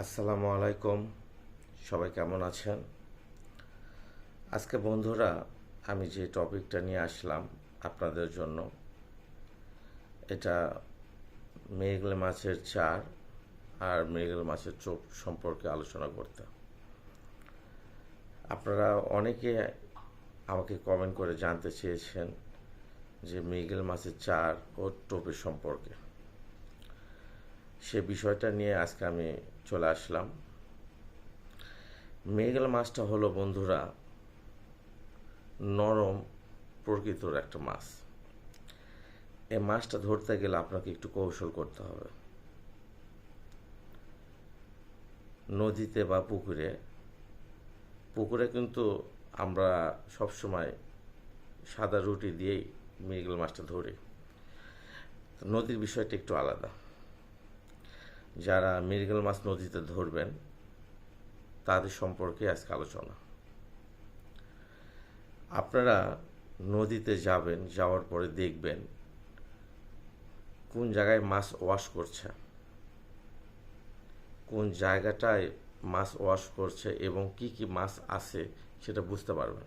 আসসালামু আলাইকুম। সবাই কেমন আছেন? আজকে বন্ধুরা, আমি যে টপিকটা নিয়ে আসলাম আপনাদের জন্য, এটা মৃগেল মাছের চার আর মৃগেল মাছের চোখ সম্পর্কে আলোচনা করতে। আপনারা অনেকে আমাকে কমেন্ট করে জানতে চেয়েছেন যে মৃগেল মাছের চার ও টোপের সম্পর্কে। সে বিষয়টা নিয়ে আজকে আমি চলে আসলাম। মৃগেল মাছটা হলো বন্ধুরা নরম প্রকৃতির একটা মাছ। এই মাছটা ধরতে গেলে আপনাকে একটু কৌশল করতে হবে। নদীতে বা পুকুরে পুকুরে কিন্তু আমরা সবসময় সাদা রুটি দিয়েই মৃগেল মাছটা ধরি। নদীর বিষয়টা একটু আলাদা। যারা মৃগেল মাছ নদীতে ধরবেন, তাদের সম্পর্কে আজকে আলোচনা। আপনারা নদীতে যাবেন, যাওয়ার পরে দেখবেন কোন জায়গায় মাছ ওয়াশ করছে, কোন জায়গাটায় মাছ ওয়াশ করছে এবং কি কি মাছ আছে সেটা বুঝতে পারবেন।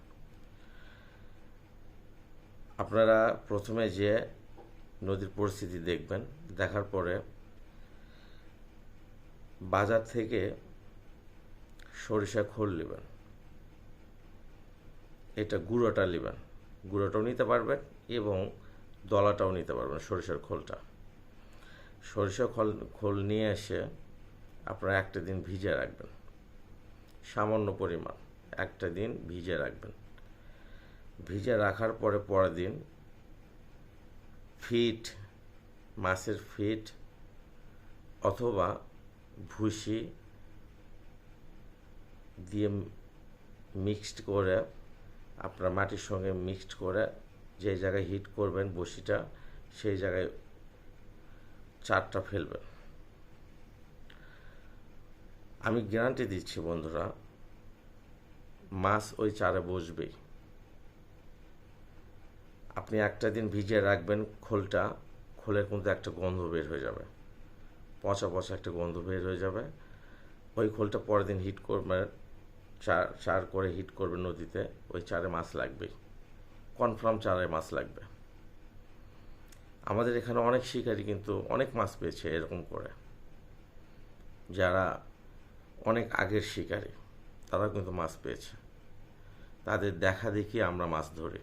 আপনারা প্রথমে যে নদীর পরিস্থিতি দেখবেন, দেখার পরে বাজার থেকে সরিষা খোল নেবেন। এটা গুঁড়োটা নেবেন। গুঁড়োটাও নিতে পারবেন এবং দলাটাও নিতে পারবেন সরিষার খোলটা। সরিষা খোল খোল নিয়ে এসে আপনারা একটা দিন ভিজে রাখবেন। সামান্য পরিমাণ একটা দিন ভিজে রাখবেন। ভিজে রাখার পরে পরের দিন ফিট, মাছের ফিট অথবা ভুসি দিয়ে মিক্সড করে, আপনার মাটির সঙ্গে মিক্সড করে, যে জায়গায় হিট করবেন বসিটা সেই জায়গায় চারটা ফেলবেন। আমি গ্যারান্টি দিচ্ছি বন্ধুরা, মাছ ওই চারে বসবেই। আপনি একটা দিন ভিজিয়ে রাখবেন খোলটা, খোলের কিন্তু একটা গন্ধ বের হয়ে যাবে। পচা পচা একটা গন্ধ বের হয়ে যাবে। ওই খোলটা পরের দিন হিট করবেন চার চার করে হিট করবে নদীতে, ওই চারে মাছ লাগবেই। কনফার্ম চারে মাছ লাগবে। আমাদের এখানে অনেক শিকারি কিন্তু অনেক মাছ পেয়েছে এরকম করে। যারা অনেক আগের শিকারি তারা কিন্তু মাছ পেয়েছে। তাদের দেখা দেখি আমরা মাছ ধরি।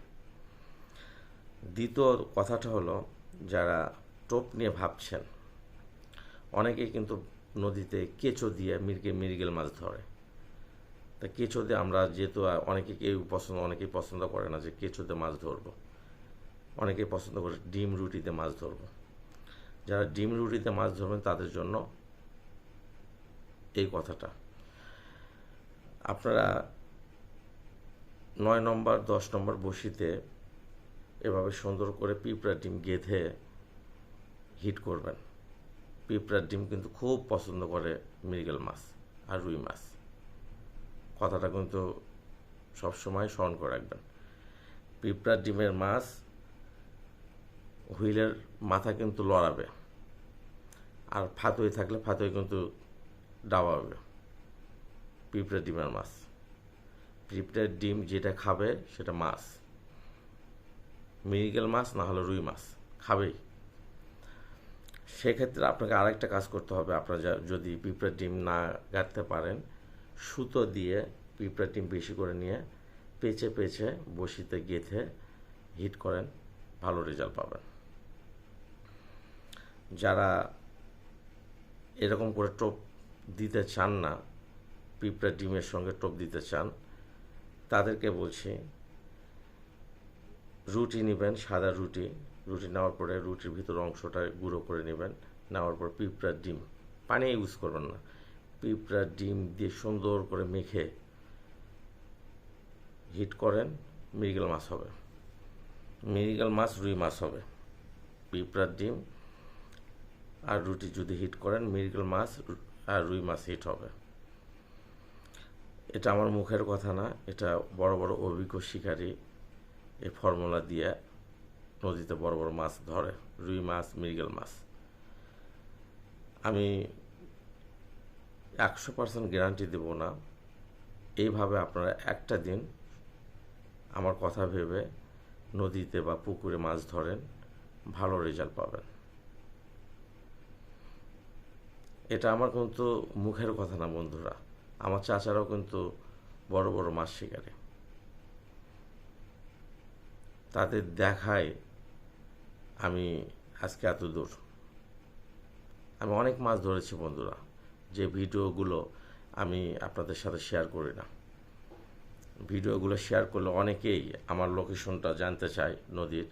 দ্বিতীয় কথাটা হলো, যারা টোপ নিয়ে ভাবছেন অনেকেই কিন্তু নদীতে কেঁচো দিয়ে মির্গে মৃগেল মাছ ধরে। তা কেঁচো দিয়ে আমরা যেহেতু অনেকে কেউ পছন্দ, অনেকেই পছন্দ করে না যে কেঁচোতে মাছ ধরবো। অনেকেই পছন্দ করে ডিম রুটিতে মাছ ধরবো। যারা ডিম রুটিতে মাছ ধরবেন, তাদের জন্য এই কথাটা। আপনারা নয় নম্বর, দশ নম্বর বসিতে এভাবে সুন্দর করে পিঁপড়া ডিম গেঁথে হিট করবেন। পিঁপড়ার ডিম কিন্তু খুব পছন্দ করে মৃগেল মাছ আর রুই মাছ। কথাটা কিন্তু সবসময় স্মরণ করে রাখবেন। পিঁপড়ার ডিমের মাছ হুইলের মাথা কিন্তু লড়াবে। আর ফাতই থাকলে ফাতই কিন্তু ডাবাবে পিঁপড়ার ডিমের মাছ। পিঁপড়ার ডিম যেটা খাবে সেটা মাছ। মৃগেল মাছ না হলে রুই মাছ। খাবেই। সেক্ষেত্রে আপনাকে আরেকটা কাজ করতে হবে। আপনারা যদি পিঁপড়ার ডিম না গাঁথতে পারেন, সুতো দিয়ে পিঁপড়ার ডিম বেশি করে নিয়ে পেঁচে পেঁচে বসিতে গেঁথে হিট করেন, ভালো রেজাল্ট পাবেন। যারা এরকম করে টোপ দিতে চান না, পিঁপড়ার ডিমের সঙ্গে টোপ দিতে চান, তাদেরকে বলছি, রুটি নেবেন, সাদা রুটি রুটি নেওয়ার পরে রুটির ভিতর অংশটা গুঁড়ো করে নেবেন। নেওয়ার পর পিঁপড়ার ডিম, পানি ইউজ করবেন না। পিঁপড়ার ডিম দিয়ে সুন্দর করে মেখে হিট করেন, মৃগেল মাছ হবে। মৃগেল মাছ, রুই মাছ হবে। পিঁপড়ার ডিম আর রুটি যদি হিট করেন, মৃগেল মাছ আর রুই মাছ হিট হবে। এটা আমার মুখের কথা না, এটা বড় বড় অভিজ্ঞ শিকারী এই ফর্মুলা দিয়ে নদীতে বড় বড় মাছ ধরে, রুই মাছ, মৃগেল মাছ। আমি একশো পার্সেন্ট গ্যারান্টি দেবো না। এইভাবে আপনারা একটা দিন আমার কথা ভেবে নদীতে বা পুকুরে মাছ ধরেন, ভালো রেজাল্ট পাবেন। এটা আমার কিন্তু মুখের কথা না বন্ধুরা। আমার চাচারাও কিন্তু বড় বড় মাছ শিকারে। তাদের দেখায় আমি আজকে এত দূর। আমি অনেক মাছ ধরেছি বন্ধুরা। যে ভিডিওগুলো আমি আপনাদের সাথে শেয়ার করি না। ভিডিওগুলো শেয়ার করলে অনেকেই আমার লোকেশনটা জানতে চায়, নদীর।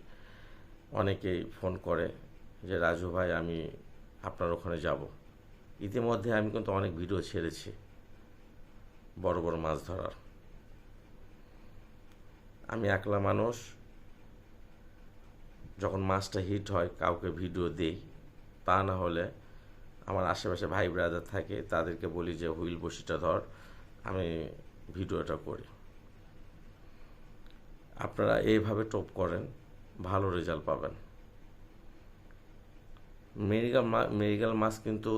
অনেকেই ফোন করে যে, রাজু ভাই, আমি আপনার ওখানে যাব। ইতিমধ্যে আমি কিন্তু অনেক ভিডিও ছেড়েছি বড় বড় মাছ ধরার। আমি একলা মানুষ যখন মাছটা হিট হয়, কাউকে ভিডিও দেই, তা না হলে আমার আশেপাশে ভাই ব্রাদার থাকে, তাদেরকে বলি যে, হুইল বসিটা ধর, আমি ভিডিওটা করি। আপনারা এইভাবে টোপ করেন, ভালো রেজাল্ট পাবেন। মেরিগাল মেরিগাল মাছ কিন্তু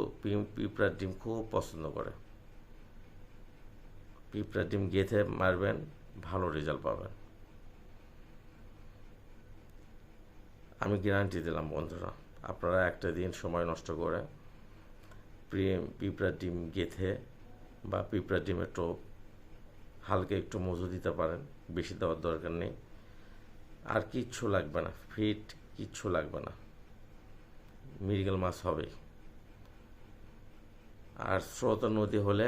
পিঁপড়ার ডিম খুব পছন্দ করে। পিঁপড়ার ডিম গেঁথে মারবেন, ভালো রেজাল্ট পাবেন। আমি গ্যারান্টি দিলাম, বন্ধুরা। আপনারা একটা দিন সময় নষ্ট করে পিঁপড়ার ডিম গেঁথে বা পিঁপড়ার ডিমের টোপ হালকা একটু মধু দিতে পারেন, বেশি দেওয়ার দরকার নেই। আর কিচ্ছু লাগবে না, ফিট কিচ্ছু লাগবে না। মৃগেল মাছ হবে আর স্রোত নদী হলে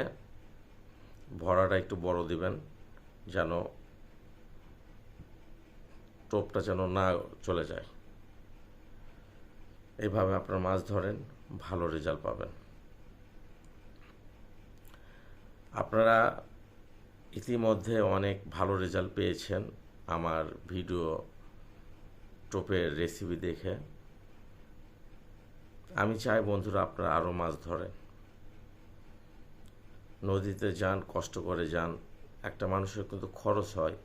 ভরাটা একটু বড় দিবেন, যেন টোপটা যেন না চলে যায়। এইভাবে আপনার মাছ ধরেন, ভালো রেজাল্ট পাবেন। আপনারা ইতিমধ্যে অনেক ভালো রেজাল্ট পেয়েছেন আমার ভিডিও টোপের রেসিপি দেখে। আমি চাই বন্ধুরা আপনারা আরও মাছ ধরেন। নদীতে যান, কষ্ট করে যান, একটা মানুষের কিন্তু খরচ হয়।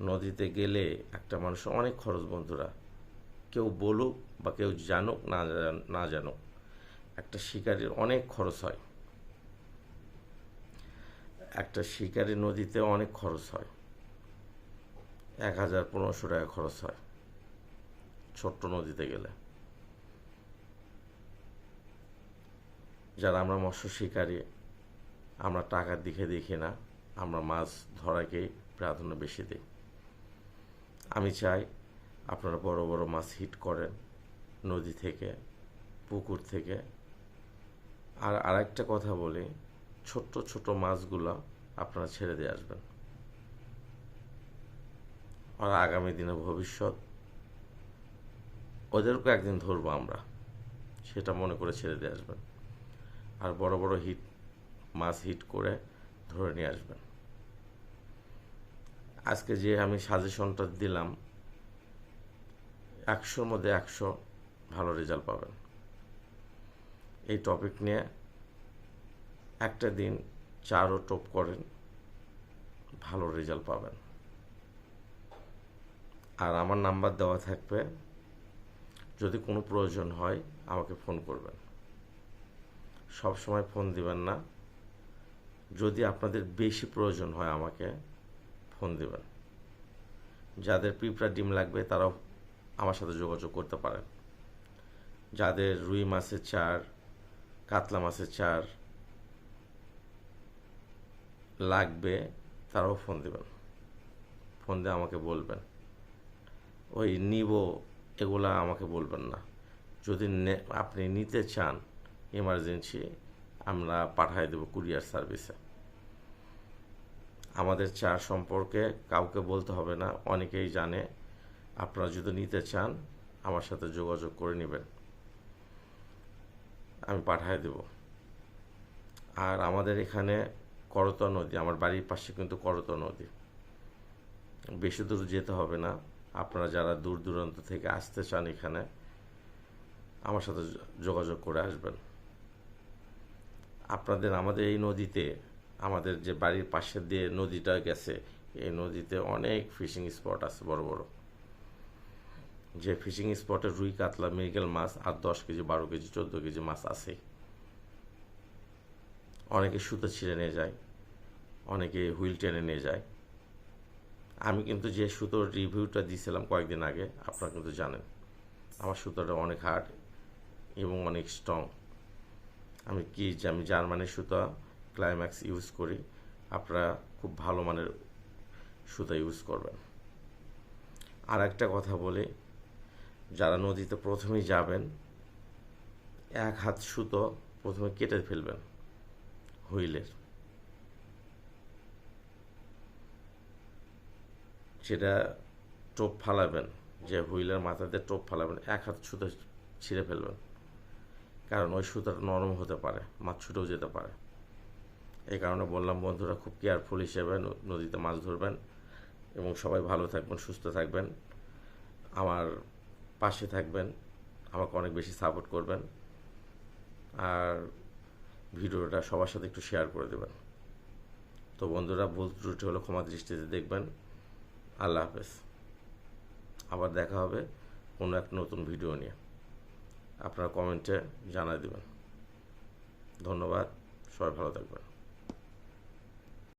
নদীতে গেলে একটা মানুষের অনেক খরচ বন্ধুরা। কেউ বলুক বা কেউ জানুক, না না জানুক, একটা শিকারির অনেক খরচ হয়। একটা শিকারি নদীতে অনেক খরচ হয়। এক হাজার পনেরোশো টাকা খরচ হয় ছোট্ট নদীতে গেলে। যারা আমরা মৎস্য শিকারী, আমরা টাকার দিকে দেখি না, আমরা মাছ ধরাকেই প্রাধান্য বেশি দিই। আমি চাই আপনারা বড় বড় মাছ হিট করেন নদী থেকে, পুকুর থেকে। আর আরেকটা কথা বলি, ছোট্ট ছোট মাছগুলো আপনারা ছেড়ে দিয়ে আসবেন। আর আগামী দিনে ভবিষ্যৎ ওদেরকে একদিন ধরবো আমরা। সেটা মনে করে ছেড়ে দিয়ে আসবেন। আর বড় বড় হিট মাছ হিট করে ধরে নিয়ে আসবেন। আজকে যে আমি সাজেশনটা দিলাম একশোর মধ্যে একশো ভালো রেজাল্ট পাবেন। এই টপিক নিয়ে একটা দিন চারও টোপ করেন, ভালো রেজাল্ট পাবেন। আর আমার নাম্বার দেওয়া থাকবে, যদি কোনো প্রয়োজন হয় আমাকে ফোন করবেন। সব সময় ফোন দিবেন না। যদি আপনাদের বেশি প্রয়োজন হয় আমাকে ফোন দিবেন। যাদের পিঁপড়া ডিম লাগবে তারাও আমার সাথে যোগাযোগ করতে পারেন যাদের রুই মাছের চার, কাতলা মাছের চার লাগবে, তারাও ফোন দেবেন। ফোন দিয়ে আমাকে বলবেন। ওই নিব এগুলা আমাকে বলবেন না। যদি আপনি নিতে চান এমার্জেন্সি আমরা পাঠিয়ে দেবো কুরিয়ার সার্ভিসে। আমাদের চা সম্পর্কে কাউকে বলতে হবে না, অনেকেই জানে। আপনারা যদি নিতে চান, আমার সাথে যোগাযোগ করে নেবেন। আমি পাঠিয়ে দেব। আর আমাদের এখানে করতোয়া নদী, আমার বাড়ির পাশে কিন্তু করতোয়া নদী। বেশি দূর যেতে হবে না। আপনারা যারা দূর দূরান্ত থেকে আসতে চান এখানে, আমার সাথে যোগাযোগ করে আসবেন। আপনাদের আমাদের এই নদীতে, আমাদের যে বাড়ির পাশে দিয়ে নদীটা গেছে, এই নদীতে অনেক ফিশিং স্পট আছে, বড় বড়। যে ফিশিং স্পটে রুই, কাতলা, মৃগেল মাছ আর দশ কেজি, বারো কেজি, চোদ্দ কেজি মাছ আছে। অনেকে সুতো ছিঁড়ে নিয়ে যায়, অনেকে হুইল টেনে নিয়ে যায়। আমি কিন্তু যে সুতোর রিভিউটা দিয়েছিলাম কয়েকদিন আগে, আপনারা কিন্তু জানেন, আমার সুতোটা অনেক হার্ড এবং অনেক স্ট্রং। আমি কি যে আমি জার্মানির সুতা ক্লাইম্যাক্স ইউজ করি, আপনারা খুব ভালো মানের সুতা ইউজ করবেন। আর একটা কথা বলি যারা নদীতে প্রথমেই যাবেন, এক হাত সুতো প্রথমে কেটে ফেলবেন হুইলের। সেটা টোপ ফালাবেন, যে হুইলের মাথাতে টোপ ফালাবেন, এক হাত সুতো ছিঁড়ে ফেলবেন। কারণ ওই সুতোটা নরম হতে পারে, মাছ ছুটেও যেতে পারে। এই কারণে বললাম, বন্ধুরা, খুব কেয়ারফুল হিসেবে নদীতে মাছ ধরবেন এবং সবাই ভালো থাকবেন, সুস্থ থাকবেন। আমার পাশে থাকবেন, আমাকে অনেক বেশি সাপোর্ট করবেন, আর ভিডিওটা সবার সাথে একটু শেয়ার করে দেবেন। তো বন্ধুরা, ভুল ত্রুটি হলো ক্ষমা দৃষ্টিতে দেখবেন। আল্লাহ হাফেজ। আবার দেখা হবে কোনো এক নতুন ভিডিও নিয়ে। আপনারা কমেন্টে জানাই দেবেন। ধন্যবাদ, সবাই ভালো থাকবেন।